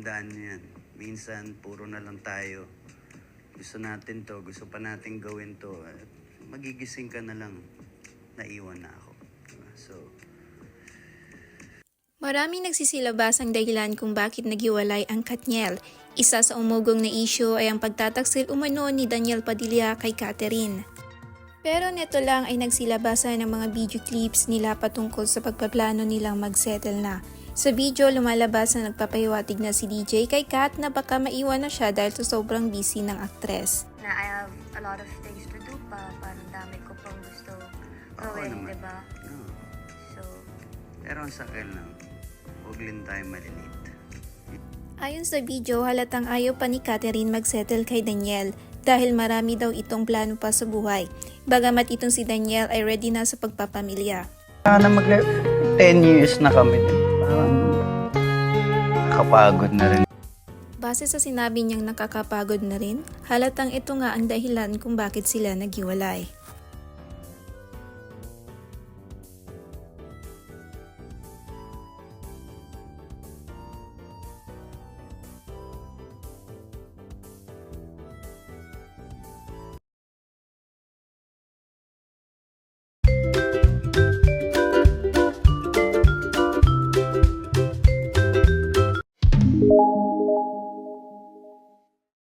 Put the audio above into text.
paano yan. Minsan, puro na lang tayo. Gusto natin to, gusto pa natin gawin to. At magigising ka na lang, naiwan na ako. Diba? So, Maraming nagsisilabas ang dahilan kung bakit naghiwalay ang Katniel. Isa sa umugong na issue ay ang pagtataksil umano ni Daniel Padilla kay Catherine. Pero neto lang ay nagsilabasan ng mga video clips nila patungkol sa pagpaplano nilang magsettle na. Sa video, lumalabas na nagpapahiwatig na si DJ kay Kat na baka maiwan na siya dahil sa sobrang busy ng aktres. na I have a lot of things to do pa. Parang dami ko pang gusto gawin, di ba? no. So, Pero ang sa akin lang, huwag din tayo malinit. Ayon sa video, halatang ayaw pa ni Catherine magsettle kay Daniel dahil marami daw itong plano pa sa buhay. Bagamat itong si Daniel ay ready na sa pagpapamilya. Sana mag 10 years na kami. Parang nakapagod na rin. Base sa sinabi niyang nakakapagod na rin, halatang ito nga ang dahilan kung bakit sila naghiwalay.